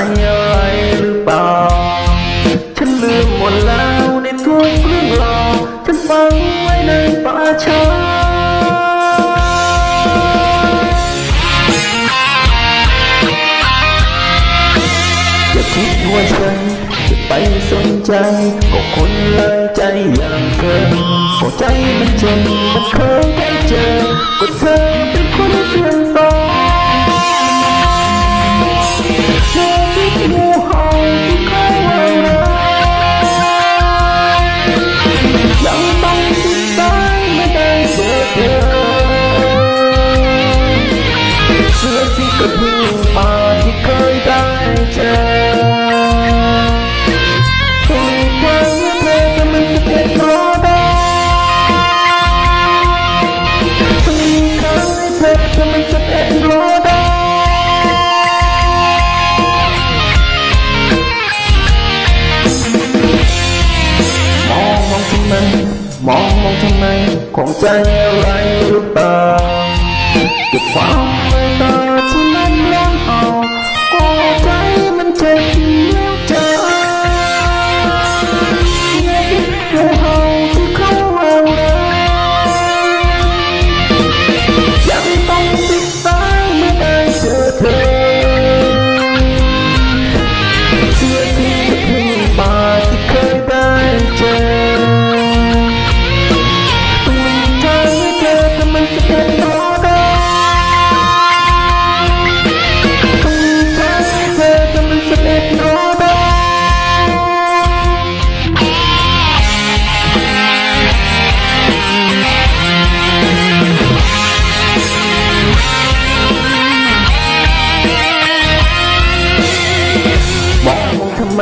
อะไรหรือเปล่า ฉันลืมหมดแล้วในทุกเรื่องราวฉันฟังไว้ในป่าช้าอย่าคิดว่าฉันจะไปสนใจก็คนเลยใจอย่างเธอก็ใจมันจ็บมันเคยได้เจอ เสื้อที่กระพึ่งป่าที่เคยได้เจอทุกครั้งเธอจะมันจะเป็นรอได้ทุกครั้งเธอจะมันจะเป็นรอได้มองมองทำไมมองมองทำไมของใจอะไรหรือเปล่า เก็บความเมตตาที่มันร้อนเอาก็ใจมันเจ็บ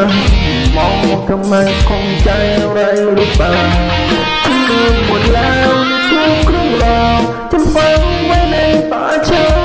องทำไมองทำไมคงใจอะไรหรือเปล่าลืมหมดแล้วในทุกเรื่องราวฉันฟังไว้ในป่าช้า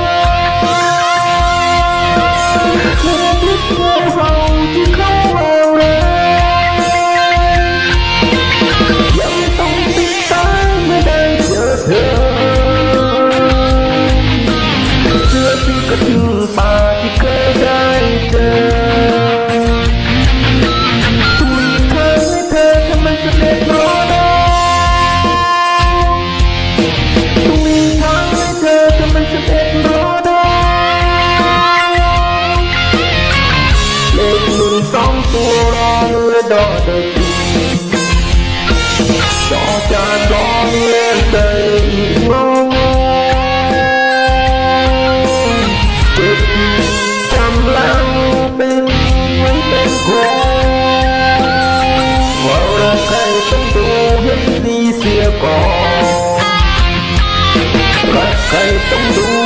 ดอเด็กจอจานรองเล่นเตยอีกงงเจ็บจำล้วเป็นไว้เป็นคนว่าเราใครต้องดูให้ดีเสียก่อนรักใครต้องดู